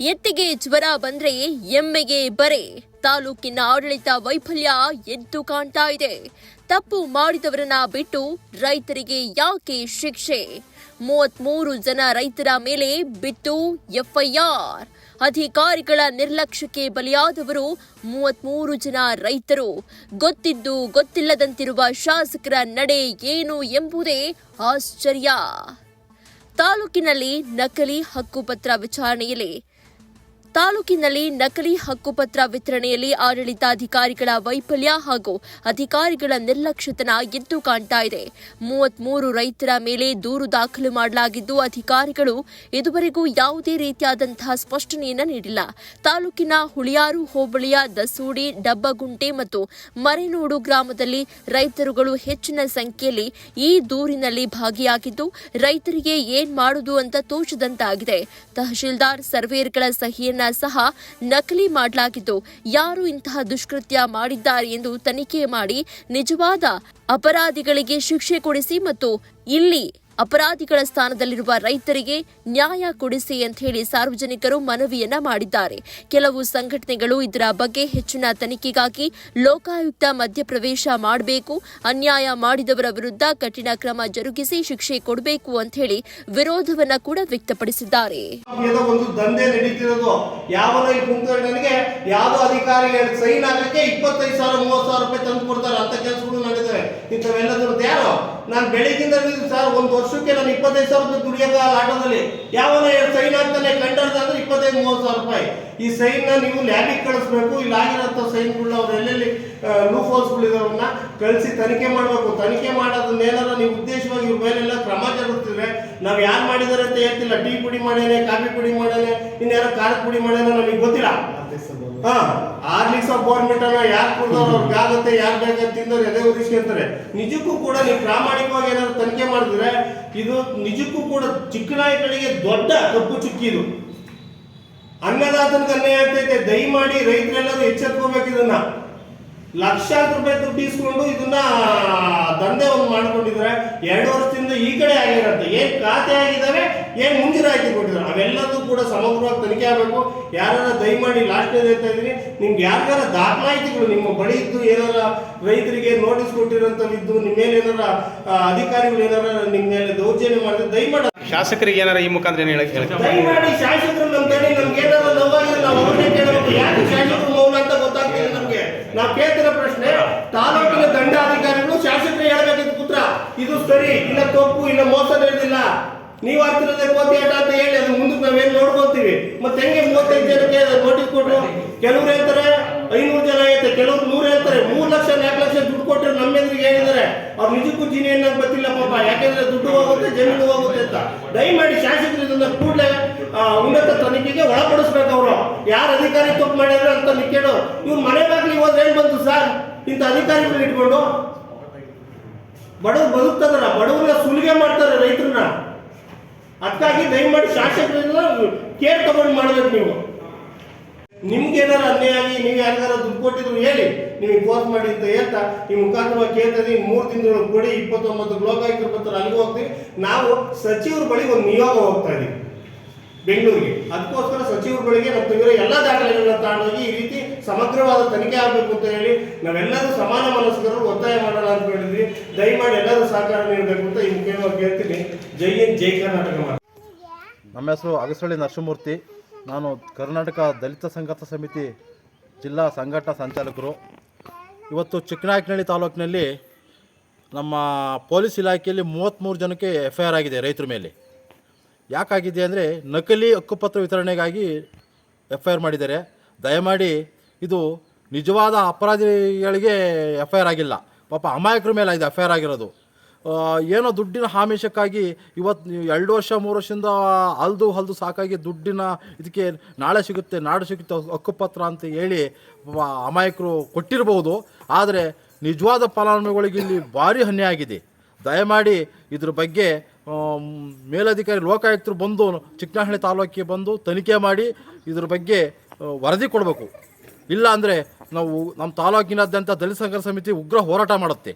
ಎತ್ತಿಗೆ ಜ್ವರ ಬಂದ್ರೆ ಎಮ್ಮೆಗೆ ಬರೆ. ತಾಲೂಕಿನ ಆಡಳಿತ ವೈಫಲ್ಯ ಎದ್ದು ಕಾಣ್ತಾ ಇದೆ. ತಪ್ಪು ಮಾಡಿದವರನ್ನ ಬಿಟ್ಟು ರೈತರಿಗೆ ಯಾಕೆ ಶಿಕ್ಷೆ? ಮೂವತ್ಮೂರು ಜನ ರೈತರ ಮೇಲೆ ಬಿತ್ತು ಎಫ್ಐಆರ್. ಅಧಿಕಾರಿಗಳ ನಿರ್ಲಕ್ಷ್ಯಕ್ಕೆ ಬಲಿಯಾದವರು ಮೂವತ್ಮೂರು ಜನ ರೈತರು. ಗೊತ್ತಿದ್ದು ಗೊತ್ತಿಲ್ಲದಂತಿರುವ ಶಾಸಕರ ನಡೆ ಏನು ಎಂಬುದೇ ಆಶ್ಚರ್ಯ. ತಾಲೂಕಿನಲ್ಲಿ ನಕಲಿ ಹಕ್ಕುಪತ್ರ ವಿಚಾರಣೆಯಲ್ಲಿ ತಾಲೂಕಿನಲ್ಲಿ ನಕಲಿ ಹಕ್ಕುಪತ್ರ ವಿತರಣೆಯಲ್ಲಿ ಆಡಳಿತಾಧಿಕಾರಿಗಳ ವೈಫಲ್ಯ ಹಾಗೂ ಅಧಿಕಾರಿಗಳ ನಿರ್ಲಕ್ಷ್ಯತನ ಎದ್ದು ಕಾಣ್ತಾ ಇದೆ. ಮೂವತ್ಮೂರು ರೈತರ ಮೇಲೆ ದೂರು ದಾಖಲು ಮಾಡಲಾಗಿದ್ದು, ಅಧಿಕಾರಿಗಳು ಇದುವರೆಗೂ ಯಾವುದೇ ರೀತಿಯಾದಂತಹ ಸ್ಪಷ್ಟನೆಯನ್ನು ನೀಡಿಲ್ಲ. ತಾಲೂಕಿನ ಹುಳಿಯಾರು, ಹೋಬಳಿಯ ದಸೂಡಿ, ಡಬ್ಬಗುಂಟೆ ಮತ್ತು ಮರೆನೋಡು ಗ್ರಾಮದಲ್ಲಿ ರೈತರುಗಳು ಹೆಚ್ಚಿನ ಸಂಖ್ಯೆಯಲ್ಲಿ ಈ ದೂರಿನಲ್ಲಿ ಭಾಗಿಯಾಗಿದ್ದು, ರೈತರಿಗೆ ಏನ್ ಮಾಡುದು ಅಂತ ತೋಚದಂತಾಗಿದೆ. ತಹಶೀಲ್ದಾರ್ ಸರ್ವೇರ್ಗಳ ಸಹಿಯನ್ನ ಸಹ ನಕಲಿ ಮಾಡಲಾಗಿದ್ದು, ಯಾರು ಇಂತಹ ದುಷ್ಕೃತ್ಯ ಮಾಡಿದ್ದಾರೆ ಎಂದು ತನಿಖೆ ಮಾಡಿ ನಿಜವಾದ ಅಪರಾಧಿಗಳಿಗೆ ಶಿಕ್ಷೆ ಕೊಡಿಸಿ ಮತ್ತು ಇಲ್ಲಿ ಅಪರಾಧಿಗಳ ಸ್ಥಾನದಲ್ಲಿರುವ ರೈತರಿಗೆ ನ್ಯಾಯ ಕೊಡಿಸಿ ಅಂತ ಹೇಳಿ ಸಾರ್ವಜನಿಕರು ಮನವಿಯನ್ನ ಮಾಡಿದ್ದಾರೆ. ಕೆಲವು ಸಂಘಟನೆಗಳು ಇದರ ಬಗ್ಗೆ ಹೆಚ್ಚಿನ ತನಿಖೆಗಾಗಿ ಲೋಕಾಯುಕ್ತ ಮಧ್ಯಪ್ರವೇಶ ಮಾಡಬೇಕು, ಅನ್ಯಾಯ ಮಾಡಿದವರ ವಿರುದ್ಧ ಕಠಿಣ ಕ್ರಮ ಜರುಗಿಸಿ ಶಿಕ್ಷೆ ಕೊಡಬೇಕು ಅಂತ ಹೇಳಿ ವಿರೋಧವನ್ನ ಕೂಡ ವ್ಯಕ್ತಪಡಿಸಿದ್ದಾರೆ. ಒಂದು ದಂಧೆ ಸೈನ್ ಹಾಕಕ್ಕೆ ಇಪ್ಪತ್ತೈದು ಸಾವಿರ ರೂಪಾಯಿ ತಂದು ಕೊಡ್ತಾರೆ ಅಂತ ಕೆಲಸಗಳು ನಡೆದಿವೆ. ಇಂಥವೆಲ್ಲದ್ರದ್ದು ಯಾರು? ನಾನು ಬೆಳಿಗ್ಗಿಂದ ಸರ್, ಒಂದು ವರ್ಷಕ್ಕೆ ನಾನು ಇಪ್ಪತ್ತೈದು ಸಾವಿರ ರೂಪಾಯಿ ದುಡಿಯೋಕೆ ಆಟೋದಲ್ಲಿ ಯಾವನ ಎರಡು ಸೈನ್ ಹಾಕ್ತಾನೆ ಕಂಡರ್ ಅಂದ್ರೆ ಇಪ್ಪತ್ತೈದು, ಮೂವತ್ತು ಸಾವಿರ ರೂಪಾಯಿ. ಈ ಸೈನ್ನ ನೀವು ಲ್ಯಾಬಿಗೆ ಕಳಿಸ್ಬೇಕು, ಇಲ್ಲಿ ಆಗಿರೋಂಥ ಸೈನ್ಗಳನ್ನ ಅವ್ರು ಎಲ್ಲೆಲ್ಲಿ ಲೂಪ್ ಹೋಲ್ಸ್ಗಳಿರೋರನ್ನ ಕಳಿಸಿ ತನಿಖೆ ಮಾಡಬೇಕು. ತನಿಖೆ ಮಾಡೋದನ್ನ ಏನಾರ ನೀವು ಉದ್ದೇಶವಾಗಿ ಇವ್ರ ಮೇಲೆಲ್ಲ ಕ್ರಮ ಜರುಗುತ್ತಿದ್ರೆ ನಾವು ಯಾರು ಮಾಡಿದ್ದಾರೆ ಅಂತ ಹೇಳ್ತಿಲ್ಲ. ಟೀ ಪುಡಿ ಮಾಡ್ಯಾನೆ, ಕಾಫಿ ಪುಡಿ ಮಾಡ್ಯಾನೆ ಇನ್ನೇನೋ ಖಾರದ ಪುಡಿ ಮಾಡ್ಯಾನೆ ನಮಗೆ ಗೊತ್ತಿಲ್ಲ. ಹಾ ಆರ್ಲಿಕ್ಸ್ ಆಫ್ ಗೌರ್ಮೆಂಟ್ ಅನ್ನ ಯಾರು ಕುಡ್ದವ್ರು ಅವ್ರಿಗೆ ಆಗುತ್ತೆ ಯಾರು ಬೇಕಾದ್ರೆ ತಿಂದವ್ರು ಎದೆ ಉರಿಸಿ ಅಂತಾರೆ. ನಿಜಕ್ಕೂ ಕೂಡ ನೀವು ಪ್ರಾಮಾಣಿಕವಾಗಿ ಏನಾದ್ರು ತನಿಖೆ ಮಾಡಿದ್ರೆ ಇದು ನಿಜಕ್ಕೂ ಕೂಡ ಚಿಕ್ಕನಾಯಿಗಳಿಗೆ ದೊಡ್ಡ ಕಪ್ಪು ಚುಕ್ಕಿ ಇದು. ಅನ್ನದಾತನ ಕನ್ನೆ ಆಗ್ತೈತೆ. ದಯಮಾಡಿ ರೈತರೆಲ್ಲರೂ ಎಚ್ಚೆತ್ಕೋಬೇಕು ಇದನ್ನ. ಲಕ್ಷಾಂತರ ರೂಪಾಯಿ ದುಡ್ಡು ಇಸ್ಕೊಂಡು ಇದನ್ನ ದಂಧೆ ಒಂದು ಮಾಡ್ಕೊಂಡಿದ್ರೆ ಎರಡು ವರ್ಷದಿಂದ ಈ ಕಡೆ ಆಗಿರತ್ತೆ ಏನ್ ಖಾತೆ ಆಗಿದಾವೆ ಏನ್ ಮುಂಜೂರಾತಿ ಕೊಟ್ಟಿದ್ದಾರೆ? ಅವೆಲ್ಲದೂ ಕೂಡ ಸಮಗ್ರವಾಗಿ ತನಿಖೆ ಆಗಬೇಕು. ಯಾರು ದಯಮಾಡಿ ಲಾಸ್ಟ್ ಹೇಳ್ತಾ ಇದ್ದೀನಿ ನಿಮ್ಗೆ ಯಾರ್ಯಾರ ದಾಖಲಾತಿಗಳು ನಿಮ್ಮ ಬಳಿ ಇದ್ದು ಏನಾರ ರೈತರಿಗೆ ನೋಟಿಸ್ ಕೊಟ್ಟಿರೋಂಥವಿದ್ದು ನಿಮ್ಮ ಮೇಲೆ ಏನಾರ ಅಧಿಕಾರಿಗಳು ಏನಾರ ನಿಮ್ಮ ಮೇಲೆ ದೌರ್ಜನ್ಯ ಮಾಡಿದ್ರೆ ದಯಮಾಡಿ ಶಾಸಕರಿಗೆ ಏನಾರ ಈ ಮುಖಾಂತರ ಏನು ಹೇಳಕ್ ಹೇಳಕ್ ದಯಮಾಡಿ ಶಾಸಕರು ನಮ್ಮ ಕಡೆ ನಮ್ಗೆ ಏನಾದ್ರು ನೋವಾಗಿದ್ರೆ ನಾವು ಅವ್ರನ್ನೇ ಕೇಳಬೇಕು ಯಾಕೆ ಶಾಸಕರು ಮೌನ ಅಂತ ಗೊತ್ತಾಗ್ತಿದೆ ನಮ್ಗೆ ನಾವು ಕೇಳ್ತಿರೋ ಪ್ರಶ್ನೆ ತಾಲೂಕಿನ ದಂಡಾಧಿಕಾರಿಗಳು ಶಾಸಕರು ಹೇಳ್ಬೇಕಿತ್ತು ಪುತ್ರ ಇದು ಸರಿ, ಇಲ್ಲ ತಪ್ಪು, ಇಲ್ಲ ಮೋಸ ನಡೆದಿಲ್ಲ ನೀವು ಆಗ್ತಿರೋದೇ ಕೋತಿಯಾಟ ಅಂತ ಹೇಳಿ ಅದು ಮುಂದಕ್ಕೆ ನಾವೇನು ನೋಡ್ಕೊತೀವಿ? ಮತ್ತೆ ಹೆಂಗೆ ಮೂವತ್ತೈದು ಜನಕ್ಕೆ ನೋಟಿಸ್ ಕೊಟ್ಟರು ಕೆಲವ್ರು ಹೇಳ್ತಾರೆ, ಐನೂರು ಜನ ಐತೆ ಕೆಲವ್ರು ನೂರು ಹೇಳ್ತಾರೆ, ಮೂರು ಲಕ್ಷ, ನಾಲ್ಕು ಲಕ್ಷ ದುಡ್ಡು ಕೊಟ್ಟರು ನಮ್ಮ ಎದುರಿಗೆ ಹೇಳಿದ್ದಾರೆ. ಅವ್ರು ನಿಜಕ್ಕೂ ಜಿನಿ ಏನೋ ಗೊತ್ತಿಲ್ಲ ಪಾಪ ಯಾಕೆಂದ್ರೆ ದುಡ್ಡು ಹೋಗುತ್ತೆ, ಜಮೀನು ಹೋಗುತ್ತೆ ಅಂತ. ದಯಮಾಡಿ ಶಾಸಕರು ಇದನ್ನ ಕೂಡಲೇ ಉನ್ನತ ತನಿಖೆಗೆ ಒಳಪಡಿಸ್ಬೇಕು ಅವರು. ಯಾರು ಅಧಿಕಾರಿ ತಪ್ಪು ಮಾಡಿದ್ರು ಅಂತ ನಿಕ್ಕೇಳು ಇವ್ರು ಮನೆ ಬಾಗಿಲಿಗೆ ಹೋದ್ರೆ ಏನು ಬಂತು ಸರ್? ಇಂಥ ಅಧಿಕಾರಿಗಳು ಇಟ್ಕೊಂಡು? ಬಡವ್ರು ಬದುಕ್ತದಾರ ಬಡವ್ರನ್ನ ಸುಲಿಗೆ ಮಾಡ್ತಾರೆ ರೈತರನ್ನ. ಅದಕ್ಕಾಗಿ ದಯಮಾಡಿ ಶಾಸಕರಿಂದ ಕೇರ್ ತಗೊಂಡು ಮಾಡಬೇಕು ನೀವು. ನಿಮ್ಗೆ ಏನಾರ ಅನ್ಯಾಯ ಆಗಿ ನೀವು ಯಾರಿಗಾರ ದುಡ್ಡು ಕೊಟ್ಟಿದ್ರು ಹೇಳಿ ನಿಮಗೆ ಫೋನ್ ಮಾಡಿ ಅಂತ ಹೇಳ್ತಾ, ಈ ಮುಖಾಂತರವಾಗಿ ಕೇಳ್ತದೆ ಮೂರು ತಿಂಗಳು ಕೊಡಿ, ಇಪ್ಪತ್ತೊಂಬತ್ತು ಲೋಕಾಯುಕ್ತರು ಬರ್ತಾರೆ ಅಲ್ಲಿಗೆ ಹೋಗ್ತೀವಿ ನಾವು ಸಚಿವರ ಬಳಿ ಒಂದು ನಿಯೋಗ ಹೋಗ್ತಾ ಇದೀವಿ, ಬೆಂಗಳೂರಿಗೆ. ಅದಕ್ಕೋಸ್ಕರ ಸಚಿವರ ಬಳಿಗೆ ನಮ್ಮ ತೆಗೆದಿರೋ ಎಲ್ಲ ದಾಖಲೆಗಳನ್ನ ತಗೊಂಡೋಗಿ ಈ ರೀತಿ ಸಮಗ್ರವಾದ ತನಿಖೆ ಆಗಬೇಕು ಅಂತ ಹೇಳಿ ನಾವೆಲ್ಲರೂ ಸಮಾನ ಮನಸ್ಕರು ಒತ್ತಾಯ ಮಾಡೋಣ ಅಂತ ಹೇಳಿದ್ವಿ ದಯಮಾಡಿ ಎಲ್ಲರೂ ಸಹಕಾರ ನೀಡಬೇಕು ಅಂತ ಈ ಮುಖ್ಯವಾಗಿ ಹೇಳ್ತೀನಿ ಜೈ ಹಿಂದ್, ಜೈ ಕರ್ನಾಟಕ. ನಮ್ಮ ಹೆಸರು ಅಗಸಳ್ಳಿ ನರಸಿಂಹಮೂರ್ತಿ. ನಾನು ಕರ್ನಾಟಕ ದಲಿತ ಸಂಘರ್ಷ ಸಮಿತಿ ಜಿಲ್ಲಾ ಸಂಘಟನಾ ಸಂಚಾಲಕರು. ಇವತ್ತು ಚಿಕ್ಕನಾಯಕನಹಳ್ಳಿ ತಾಲೂಕಿನಲ್ಲಿ ನಮ್ಮ ಪೊಲೀಸ್ ಇಲಾಖೆಯಲ್ಲಿ ಮೂವತ್ತ್ಮೂರು ಜನಕ್ಕೆ ಎಫ್ ಐ ಆರ್ ಆಗಿದೆ ರೈತರ ಮೇಲೆ. ಯಾಕಾಗಿದೆ ಅಂದರೆ ನಕಲಿ ಹಕ್ಕುಪತ್ರ ವಿತರಣೆಗಾಗಿ ಎಫ್ ಐ ಆರ್ ಮಾಡಿದ್ದಾರೆ. ದಯಮಾಡಿ ಇದು ನಿಜವಾದ ಅಪರಾಧಿಗಳಿಗೆ ಎಫ್ ಐ ಆರ್ ಆಗಿಲ್ಲ. ಪಾಪ ಅಮಾಯಕರ ಮೇಲೆ ಇದು ಎಫ್ ಐ ಆರ್ ಆಗಿರೋದು ಏನೋ ದುಡ್ಡಿನ ಆಮಿಷಕ್ಕಾಗಿ ಇವತ್ತು ಎರಡು ವರ್ಷ, ಮೂರು ವರ್ಷದಿಂದ ಹಲ್ದು ಹಲ್ದು ಸಾಕಾಗಿ ದುಡ್ಡಿನ ಇದಕ್ಕೆ ನಾಳೆ ಸಿಗುತ್ತೆ, ನಾಡು ಸಿಗುತ್ತೆ ಹಕ್ಕುಪತ್ರ ಅಂತ ಹೇಳಿ ಅಮಾಯಕರು ಕೊಟ್ಟಿರಬಹುದು ಆದರೆ ನಿಜವಾದ ಫಲಾನುಭವಿಗಳಿಗೆ ಇಲ್ಲಿ ಭಾರಿ ಅನ್ಯಾಯ ಆಗಿದೆ. ದಯಮಾಡಿ ಇದ್ರ ಬಗ್ಗೆ ಮೇಲಧಿಕಾರಿ, ಲೋಕಾಯುಕ್ತರು ಬಂದು ಚಿಕ್ಕನಹಳ್ಳಿ ತಾಲೂಕಿಗೆ ಬಂದು ತನಿಖೆ ಮಾಡಿ ಇದ್ರ ಬಗ್ಗೆ ವರದಿ ಕೊಡಬೇಕು. ಇಲ್ಲ ಅಂದರೆ ನಾವು ನಮ್ಮ ತಾಲೂಕಿನಾದ್ಯಂತ ದಲಿತ ಸಂಘರ್ಷ ಸಮಿತಿ ಉಗ್ರ ಹೋರಾಟ ಮಾಡುತ್ತೆ.